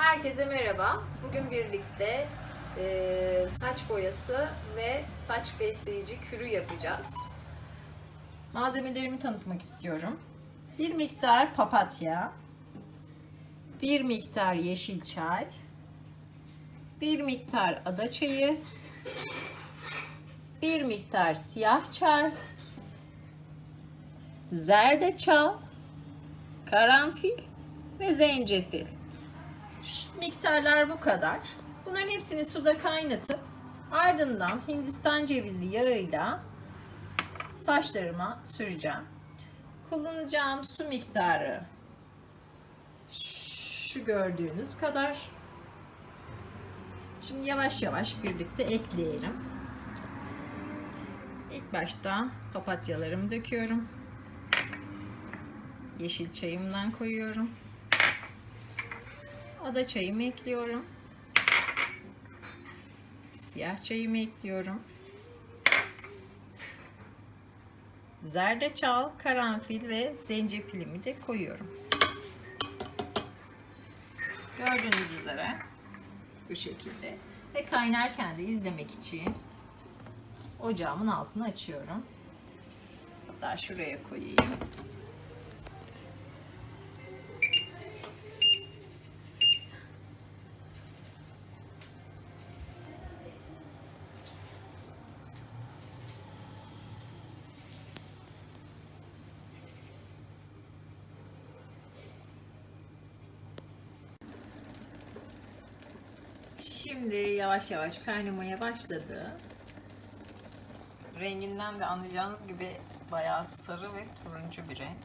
Herkese merhaba. Bugün birlikte e, saç boyası ve saç besleyici kürü yapacağız. Malzemelerimi tanıtmak istiyorum. Bir miktar papatya, bir miktar yeşil çay, bir miktar ada çayı, bir miktar siyah çay, zerdeçal, karanfil ve zencefil. Şu miktarlar bu kadar. Bunların hepsini suda kaynatıp ardından Hindistan cevizi yağıyla saçlarıma süreceğim. Kullanacağım su miktarı şu gördüğünüz kadar. Şimdi yavaş yavaş birlikte ekleyelim. İlk başta papatyalarımı döküyorum. Yeşil çayımdan koyuyorum. Ada çayımı ekliyorum. Siyah çayımı ekliyorum. Zerdeçal, karanfil ve zencefilimi de koyuyorum. Gördüğünüz üzere bu şekilde. Ve kaynarken de izlemek için ocağımın altını açıyorum. Hatta şuraya koyayım. Şimdi yavaş yavaş kaynamaya başladı. Renginden de anlayacağınız gibi bayağı sarı ve turuncu bir renk.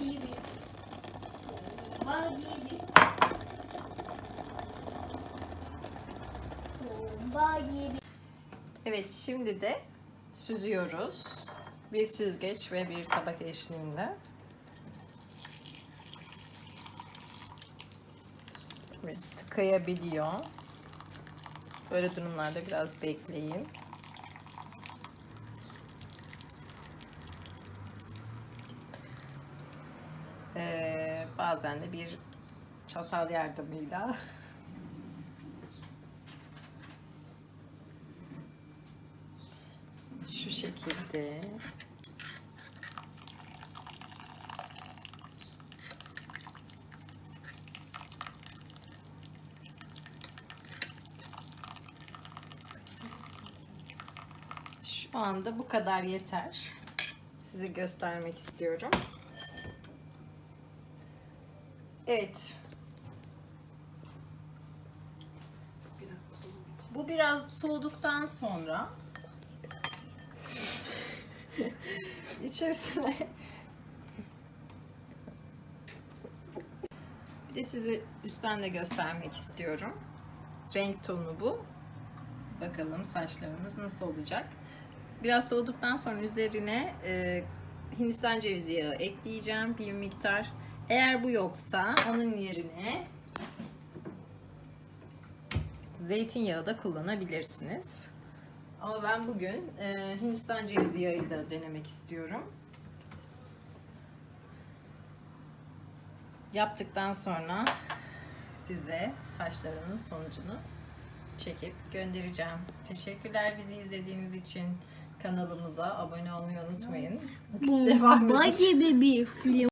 Gibi. Bomba gibi. Bomba gibi. Evet şimdi de süzüyoruz. Bir süzgeç ve bir tabak eşliğinde. Evet, tıkayabiliyor. Böyle durumlarda biraz bekleyin. Ee, bazen de bir çatal yardımıyla şu şekilde şu anda bu kadar yeter. Size göstermek istiyorum. Evet. Bu biraz soğuduktan sonra içerisine bir de size üstten de göstermek istiyorum. Renk tonu bu. Bakalım saçlarımız nasıl olacak. Biraz soğuduktan sonra üzerine e, Hindistan cevizi yağı ekleyeceğim bir miktar. Eğer bu yoksa onun yerine zeytinyağı da kullanabilirsiniz. Ama ben bugün e, Hindistan cevizi yağıyla denemek istiyorum. Yaptıktan sonra size saçlarımın sonucunu çekip göndereceğim. Teşekkürler bizi izlediğiniz için. Kanalımıza abone olmayı unutmayın. Devam Bomba edeceğim. gibi bir film.